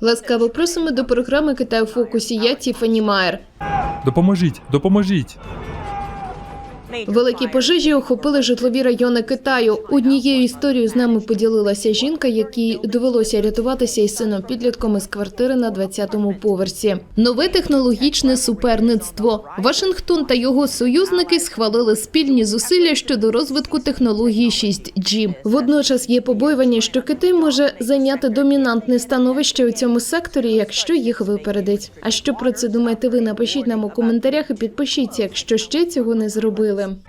Ласкаво просимо до програми Китай у фокусі. Я Тіфані Майер. Допоможіть, допоможіть. Великі пожежі охопили житлові райони Китаю. Однією історією з нами поділилася жінка, якій довелося рятуватися із сином підлітком із квартири на 20-му поверсі. Нове технологічне суперництво. Вашингтон та його союзники схвалили спільні зусилля щодо розвитку технології 6G. Водночас є побоювання, що Китай може зайняти домінантне становище у цьому секторі, якщо їх випередить. А що про це думаєте ви? Напишіть нам у коментарях і підпишіться, якщо ще цього не зробили. them.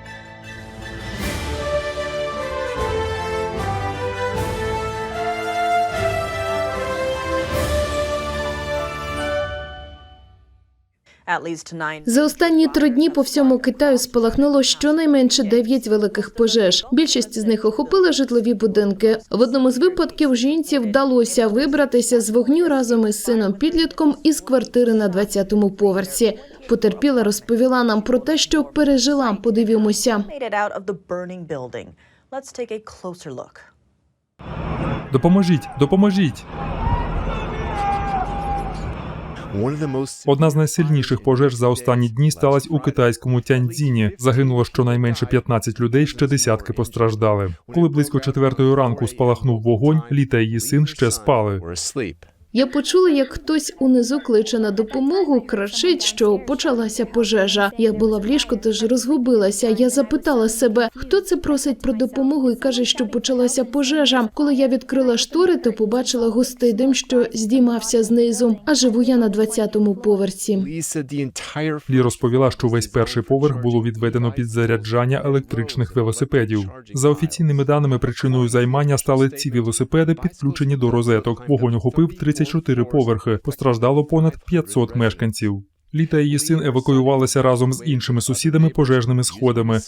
За останні три дні по всьому Китаю спалахнуло щонайменше дев'ять великих пожеж. Більшість з них охопили житлові будинки. В одному з випадків жінці вдалося вибратися з вогню разом із сином підлітком із квартири на 20-му поверсі. Потерпіла розповіла нам про те, що пережила. Подивімося. Made it Одна з найсильніших пожеж за останні дні сталася у китайському Тяньцзіні. Загинуло щонайменше 15 людей, ще десятки постраждали. Коли близько четвертої ранку спалахнув вогонь, літа її син ще спали. Я почула, як хтось унизу кличе на допомогу, кричить, що почалася пожежа. Я була в ліжку, тож розгубилася. Я запитала себе, хто це просить про допомогу і каже, що почалася пожежа. Коли я відкрила штори, то побачила густий дим, що здіймався знизу. А живу я на 20-му поверсі. Лі розповіла, що весь перший поверх було відведено під заряджання електричних велосипедів. За офіційними даними, причиною займання стали ці велосипеди, підключені до розеток. Вогонь охопив 34 поверхи. Постраждало понад 500 мешканців. Лі та її син евакуювалися разом з іншими сусідами пожежними сходами.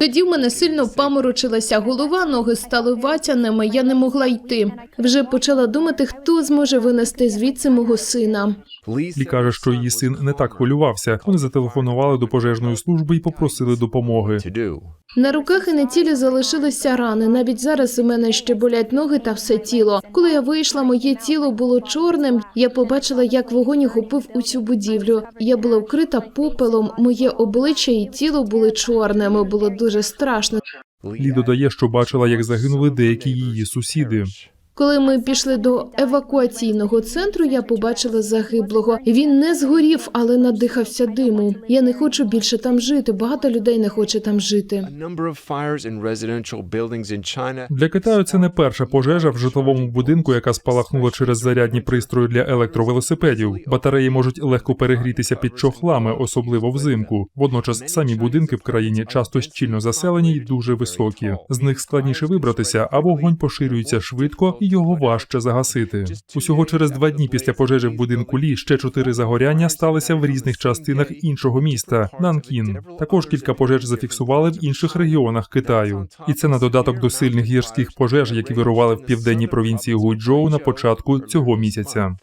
Тоді в мене сильно паморочилася голова, ноги стали ватяними. Я не могла йти. Вже почала думати, хто зможе винести звідси мого сина. Лі каже, що її син не так хвилювався. Вони зателефонували до пожежної служби і попросили допомоги. На руках і на тілі залишилися рани. Навіть зараз у мене ще болять ноги та все тіло. Коли я вийшла, моє тіло було чорним. Я побачила, як вогонь охопив у цю будівлю. Я була вкрита попелом. Моє обличчя і тіло були чорними. Було дуже страшно. Лі додає, що бачила, як загинули деякі її сусіди. Коли ми пішли до евакуаційного центру, я побачила загиблого. Він не згорів, але надихався диму. Я не хочу більше там жити. Багато людей не хоче там жити. Для Китаю це не перша пожежа в житловому будинку, яка спалахнула через зарядні пристрої для електровелосипедів. Батареї можуть легко перегрітися під чохлами, особливо взимку. Водночас самі будинки в країні часто щільно заселені й дуже високі. З них складніше вибратися, а вогонь поширюється швидко і його важче загасити. Усього через два дні після пожежі в будинку Лі ще чотири загоряння сталися в різних частинах іншого міста Нанкін. Також кілька пожеж зафіксували в інших регіонах Китаю. І це на додаток до сильних гірських пожеж, які вирували в південній провінції Гуйчжоу на початку цього місяця.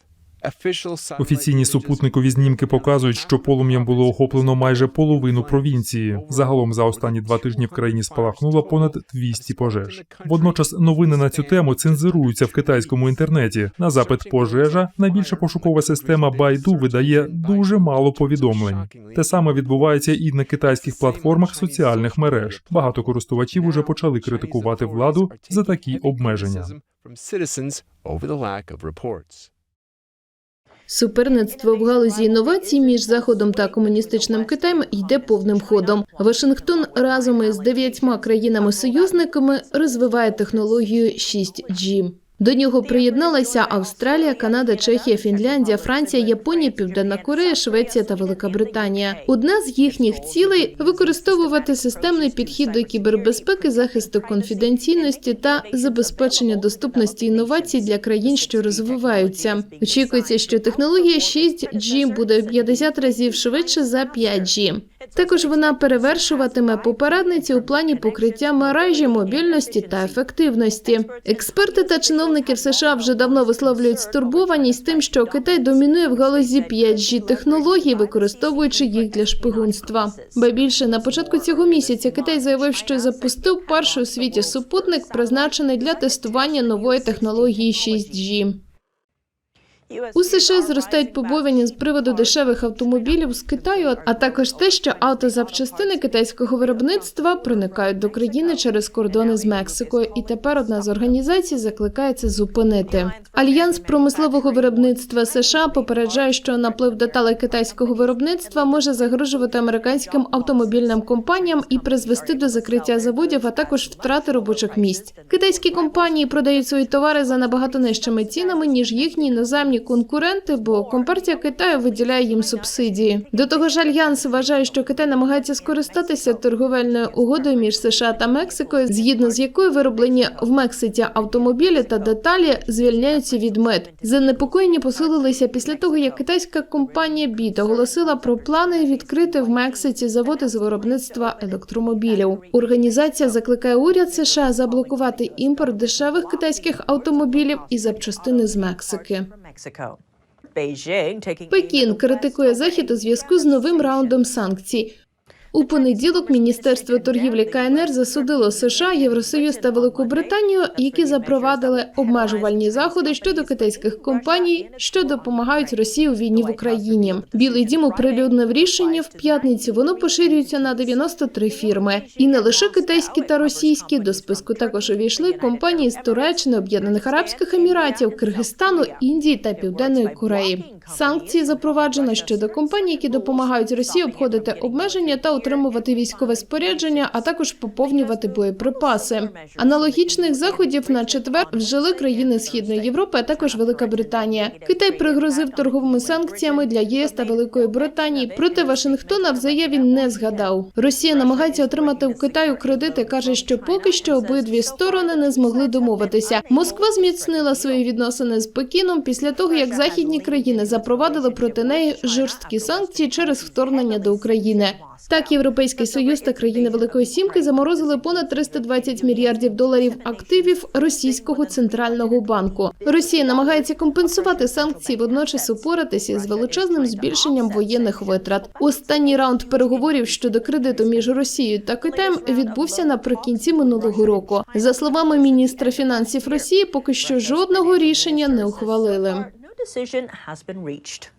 Офіційні супутникові знімки показують, що полум'ям було охоплено майже половину провінції. Загалом за останні два тижні в країні спалахнуло понад 200 пожеж. Водночас новини на цю тему цензуруються в китайському інтернеті. На запит пожежа найбільша пошукова система Baidu видає дуже мало повідомлень. Те саме відбувається і на китайських платформах соціальних мереж. Багато користувачів уже почали критикувати владу за такі обмеження. Суперництво в галузі інновацій між заходом та комуністичним Китаєм йде повним ходом. Вашингтон разом із дев'ятьма країнами-союзниками розвиває технологію 6G. До нього приєдналися Австралія, Канада, Чехія, Фінляндія, Франція, Японія, Південна Корея, Швеція та Велика Британія. Одна з їхніх цілей використовувати системний підхід до кібербезпеки, захисту конфіденційності та забезпечення доступності інновацій для країн, що розвиваються. Очікується, що технологія 6G буде в 50 разів швидше за 5G. Також вона перевершуватиме попередниці у плані покриття мережі, мобільності та ефективності. Експерти та чиновники в США вже давно висловлюють стурбованість тим, що Китай домінує в галузі 5G технологій, використовуючи їх для шпигунства. Ба більше на початку цього місяця Китай заявив, що запустив перший у світі супутник, призначений для тестування нової технології 6G. У США зростають побоювання з приводу дешевих автомобілів з Китаю, а також те, що автозапчастини китайського виробництва проникають до країни через кордони з Мексикою. І тепер одна з організацій закликає це зупинити. Альянс промислового виробництва США попереджає, що наплив деталей китайського виробництва може загрожувати американським автомобільним компаніям і призвести до закриття заводів, а також втрати робочих місць. Китайські компанії продають свої товари за набагато нижчими цінами ніж їхні іноземні конкуренти, бо компартія Китаю виділяє їм субсидії. До того ж, альянс вважає, що Китай намагається скористатися торговельною угодою між США та Мексикою, згідно з якою вироблені в Мексиці автомобілі та деталі звільняються від мит. Занепокоєння посилилися після того, як китайська компанія Біт оголосила про плани відкрити в Мексиці заводи з виробництва електромобілів. Організація закликає уряд США заблокувати імпорт дешевих китайських автомобілів і запчастини з Мексики. Пекін критикує захід у зв'язку з новим раундом санкцій. У понеділок Міністерство торгівлі КНР засудило США, Євросоюз та Велику Британію, які запровадили обмежувальні заходи щодо китайських компаній, що допомагають Росії у війні в Україні. Білий дім оприлюднив рішення в п'ятницю. Воно поширюється на 93 фірми, і не лише китайські та російські. До списку також увійшли компанії з Туреччини, Об'єднаних Арабських Еміратів, Киргизстану, Індії та Південної Кореї. Санкції запроваджено щодо компаній, які допомагають Росії обходити обмеження та отримувати військове спорядження, а також поповнювати боєприпаси. Аналогічних заходів на четвер вжили країни Східної Європи, а також Велика Британія. Китай пригрозив торговими санкціями для ЄС та Великої Британії. Проте Вашингтона в заяві не згадав. Росія намагається отримати у Китаю кредити. каже, що поки що обидві сторони не змогли домовитися. Москва зміцнила свої відносини з Пекіном після того, як західні країни запровадили проти неї жорсткі санкції через вторгнення до України. Так, Європейський Союз та країни Великої Сімки заморозили понад 320 мільярдів доларів активів російського центрального банку. Росія намагається компенсувати санкції, водночас упоратися з величезним збільшенням воєнних витрат. Останній раунд переговорів щодо кредиту між Росією та Китаєм відбувся наприкінці минулого року. За словами міністра фінансів Росії, поки що жодного рішення не ухвалили. Decision has been reached.